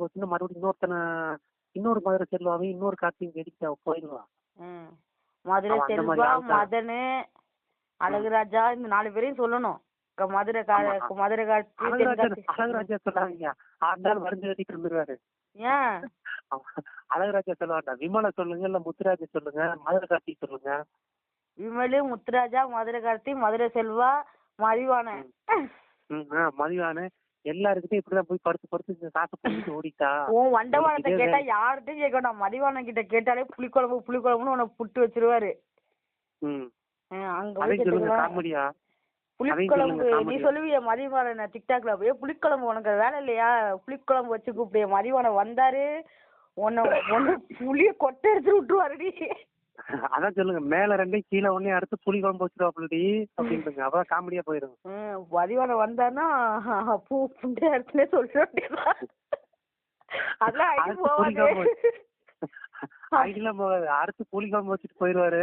போச்சுன்னா மறுபடியும் இன்னொருத்தனை இன்னொரு மதுரை செல்வாவே இன்னொரு கார்த்தியும் வெடிக்க போயிடுவான் ம். மதுரை செல்வா. மதனு அழகுராஜா இந்த நாலு பேரையும் சொல்லணும். மதுரை. மதுரை கார்த்தி அழகராஜா சொல்லாதீங்க. ஆண்டாள் மருந்து கட்டிட்டு இருந்துருவாரு ஏன்? அழகராஜா சொல்ல வேண்டாம் விமலை சொல்லுங்க இல்ல முத்துராஜா சொல்லுங்க மதுரை கார்த்தி சொல்லுங்க. விமலு முத்துராஜா மதுரை கார்த்தி மதுரை செல்வா மதிவாணன் ம், ஆ, மதிவான எல்லாருக்கிட்டையும் இப்படிதான் போய் படுத்து படுத்து காசை பண்ணிட்டு ஓடிட்டா. உன் வண்டவாளத்தை கேட்டா யார்கிட்டயும் கேட்க வேண்டாம் மதிவாணன் கிட்ட கேட்டாலே புளிக்குழம்பு புளிக்குழம்புன்னு உனக்கு புட்டு வச்சிருவாரு. அங்க புளிக்குழம்பு நீ. சொல்லுவிய மதிவாணன் டிக்டாக்ல போய் புளிக்குழம்பு உனக்கு வேலை இல்லையா? புளிக்குழம்பு வச்சு கூப்பிடு. மதிவாணன் வந்தாரு. உன்னை உன்னை புளிய கொட்டை எடுத்து விட்டுருவாருடி. அதான் சொல்லுங்க மேல ரெண்டையும் கீழே ஒன்னே அடுத்து புளி குழம்பு வச்சிருவாப்புலடி அப்படின்ட்டுங்க அப்பதான் காமெடியா போயிடும். ம், மதிவாணன் வந்தாருன்னா பூ புண்டை வேண்டியதுதான். அதெல்லாம் ஐடி அடுத்து புளி போவாது குழம்பு ஐடிலாம் போகாது. அடுத்து புளி குழம்பு வச்சுட்டு போயிருவாரு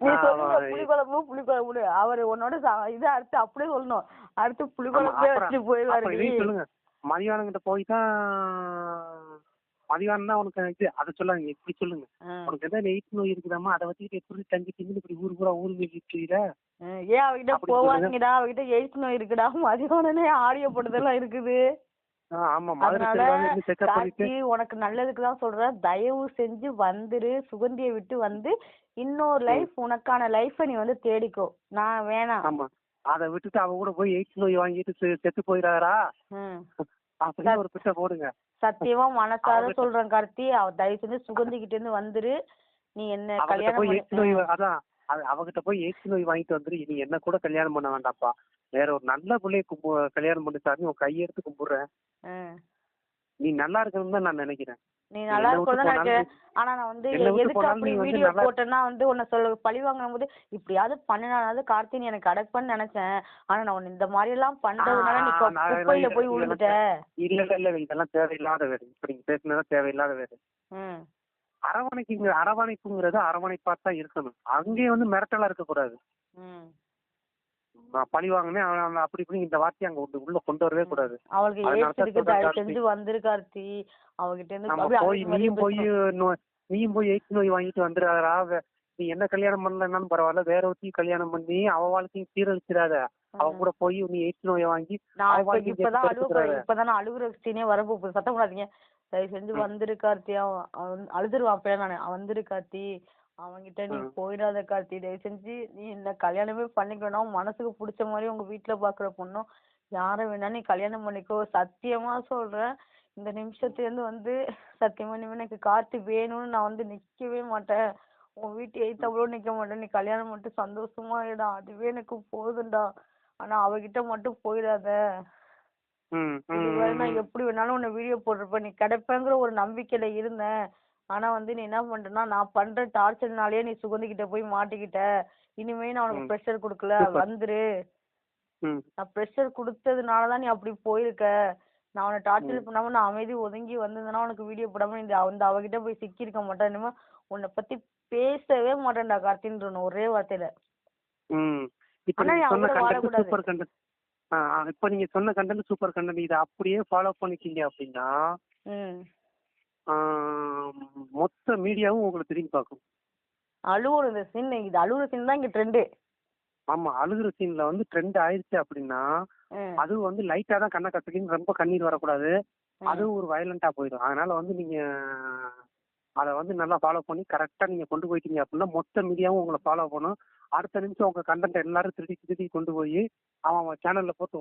புளிக்குழம்பு புளிக்குழம்பு அவர் உன்னோட இதை அடுத்து அப்படியே சொல்லணும். அடுத்து புளிக்குழம்பே அப்புறம் வச்சு போயிடுவாரு அப்புறம் இதையும் சொல்லுங்க. மதியானங்கிட்ட போய் தான் மதியானம் தான் உனக்கு இது? அதை சொல்லாங்க இப்படி சொல்லுங்க. உனக்கு எதாவது எயிட் நோய் இருக்குதாமா அதை வச்சுக்கிட்டு எப்படி தங்கி தின்னு இப்படி ஊர் பூரா ஊர் மேய்ச்சிட்டு ஏன் அவகிட்ட அப்படி போவாதீங்கடா? அவகிட்ட எய்ட்ஸ் நோய் இருக்குடா. மதியானே ஆடியோ போட்டதெல்லாம் இருக்குது. உனக்கு நல்லதுக்கு தான் சொல்றேன். தயவு செஞ்சு வந்துரு. சுகந்தியை விட்டு வந்து இன்னொரு லைஃப் உனக்கான லைஃபை நீ வந்து தேடிக்கோ. நான் வேணாம். ஆமா. அதை விட்டுட்டு அவ கூட போய் எயிட்ஸ் நோய் வாங்கிட்டு செத்து போயிடாரா ம் அப்படின்னு ஒரு பிட்ட போடுங்க. சத்தியமா மனசார சொல்றேன் கார்த்தி. அவ தயவு செஞ்சு சுகந்திக்கிட்ட இருந்து வந்துரு. நீ என்ன கல்யாணம் அதான். அவ- அவகிட்ட போய் எயிட்ஸ் நோய் வாங்கிட்டு வந்துரு. நீ என்ன கூட கல்யாணம் பண்ண வேண்டாம்ப்பா. வேற ஒரு நல்ல பிள்ளைய கும்பு கல்யாணம் பண்ணி சாமி உன் கையெடுத்து கும்பிடுறேன். நீ நல்லா இருக்கணும்னு தான் நான் நினைக்கிறேன். நீ நல்லா இருக்கணும் நினைக்கிறேன் ஆனா நான் வந்து எதுக்கு அப்படி வீடியோ போட்டேன்னா வந்து உன்னை சொல்ல பழி வாங்கும் போது இப்படியாவது பண்ணினாலாவது கார்த்தி நீ எனக்கு அடக்குன்னு நினைச்சேன். ஆனா நான் உன்னை இந்த மாதிரி எல்லாம் பண்றதுனால நீ குப்பையில போய் விழுந்துட்ட. இல்ல இல்ல இதெல்லாம் தேவையில்லாத வேறு. இப்ப நீங்க பேசுனதா தேவையில்லாத வேறு. ம். அரவணைக்குங்க அரவணைப்புங்கிறது அரவணைப்பா தான் இருக்கணும். அங்கேயே வந்து மிரட்டலா இருக்கக்கூடாது. நான் பழி வாங்கினேன். அவன் அப்படி இப்படி இந்த வார்த்தையை அங்க உள்ள- கொண்டு வரவே கூடாது. அவளுக்கு சொல்றேன் தயவு. செஞ்சு வந்துரு கார்த்தி. அவகிட்ட இருந்து போய் நீயும் போய் நீயும் போய் எயிட்ஸ் நோய் வாங்கிட்டு வந்துடாதா வே- நீ என்ன கல்யாணம் பண்ணலன்னாலும் பரவாயில்ல. வேற ஒருத்தையும் கல்யாணம் பண்ணி அவ வாழ்க்கையும் சீரழிச்சிடாத. அவ கூட போய் நீ எயிட்ஸ் நோயை வாங்கி இப்பதான் அழுவ. இப்பதான் அழுகுற சீனே வரப்போ சத்தம் போடாதீங்க. தயவு செஞ்சு. வந்துரு கார்த்தி. அவன் அழுதுருவான் அப்பயே நானு. வந்துரு கார்த்தி. அவன்கிட்ட நீ. போயிடாத கார்த்தி. தயவு செஞ்சு நீ இந்த கல்யாணமே பண்ணிக்கணும் மனசுக்கு பிடிச்ச மாதிரி உங்க வீட்டுல பாக்குற பொண்ணும் யார வேணா நீ கல்யாணம் பண்ணிக்கோ. சத்தியமா சொல்றேன் இந்த நிமிஷத்துல இருந்து வந்து சத்தியமா இனிமே எனக்கு கார்த்தி வேணும்னு நான் வந்து நிக்கவே மாட்டேன். உன் வீட்டு எய்த்தாப்புல நிக்க மாட்டேன். நீ கல்யாணம் மட்டும் சந்தோஷமா இருடா அதுவே எனக்கு போதும்டா. ஆனா அவகிட்ட மட்டும் போயிடாத. நான். எப்படி வேணாலும் உன்னை வீடியோ போட்டிருப்பேன். நீ கிடைப்பேங்கிற ஒரு நம்பிக்கையில இருந்தேன். ஆனா வந்து நீ என்ன பண்றேன்னா நான் பண்ற டார்ச்சர்னாலயே நீ சுகந்திக்கிட்ட போய் மாட்டிக்கிட்ட இனிமே நான் உனக்கு. ப்ரெஷர் கொடுக்கல. வந்துரு. நான் ப்ரெஷர் கொடுத்ததுனால தான் நீ அப்படி போயிருக்க நான் உன்னை டார்ச்சர். பண்ணாம நான் அமைதி ஒதுங்கி வந்திருந்தேன்னா உனக்கு வீடியோ போடாம இந்த அந்த அவகிட்ட போய் சிக்கியிருக்க மாட்டேன் இனிமே உன்னை பத்தி பேசவே மாட்டேன்டா கார்த்தின்னு ஒரே வார்த்தையில நீ. சூப்பர் கண்டென்ட் இப்ப நீங்க சொன்ன கண்டென்ட் சூப்பர் கண்டென்ட் இதை அப்படியே ஃபாலோ பண்ணிக்கிங்க அப்படின்னா மொத்த மீடியாவும் உங்களை திரும்பி பார்க்கும். அழுவுற இந்த சீன் இது அழுவுற சீன் தான் இங்க ட்ரெண்டு ஆமா அழுகுற சீன்ல வந்து ட்ரெண்ட் ஆயிருச்சு அப்படின்னா அதுவும் வந்து லைட்டா தான் கண்ணை கசக்கின்னு ரொம்ப கண்ணீர் வரக்கூடாது. அதுவும் ஒரு வயலண்டா போயிடும். அதனால வந்து நீங்க அதை வந்து நல்லா ஃபாலோ பண்ணி கரெக்டா நீங்க கொண்டு போயிட்டீங்க அப்படின்னா மொத்த மீடியாவும் உங்களை ஃபாலோ பண்ணும் அடுத்த நிமிஷம் உங்க கண்டென்ட் எல்லாரும் திருடி திருடி கொண்டு போய் அவன் அவன் சேனல்ல போட்டு